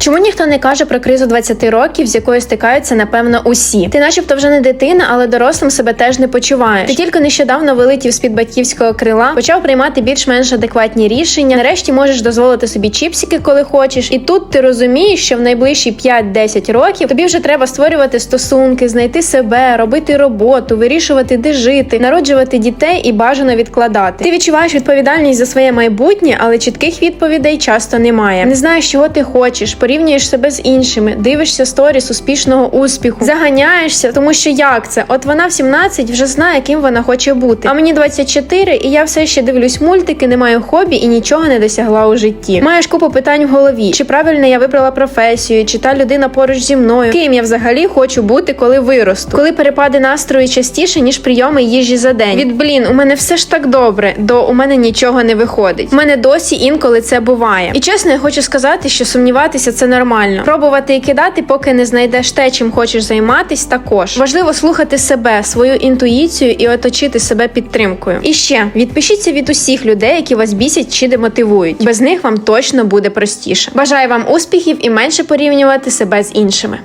Чому ніхто не каже про кризу 20 років, з якою стикаються напевно усі? Ти, начебто, вже не дитина, але дорослим себе теж не почуваєш. Ти тільки нещодавно вилетів з під батьківського крила, почав приймати більш-менш адекватні рішення. Нарешті можеш дозволити собі чіпсики, коли хочеш. І тут ти розумієш, що в найближчі 5-10 років тобі вже треба створювати стосунки, знайти себе, робити роботу, вирішувати, де жити, народжувати дітей і бажано відкладати. Ти відчуваєш відповідальність за своє майбутнє, але чітких відповідей часто немає. Не знаєш, чого ти хочеш, порівнюєш себе з іншими, дивишся сторіс успішного успіху, заганяєшся, тому що як це? От вона в 17 вже знає, ким вона хоче бути. А мені 24, і я все ще дивлюсь мультики, не маю хобі і нічого не досягла у житті. Маєш купу питань в голові: чи правильно я вибрала професію, чи та людина поруч зі мною, ким я взагалі хочу бути, коли виросту, коли перепади настрою частіше ніж прийоми їжі за день. Від блін, у мене все ж так добре, до у мене нічого не виходить. У мене досі інколи це буває. І чесно, я хочу сказати, що сумніватися це нормально. Пробувати і кидати, поки не знайдеш те, чим хочеш займатись, також важливо слухати себе, свою інтуїцію і оточити себе підтримкою. І ще відпишіться від усіх людей, які вас бісять чи демотивують. Без них вам точно буде простіше. Бажаю вам успіхів і менше порівнювати себе з іншими.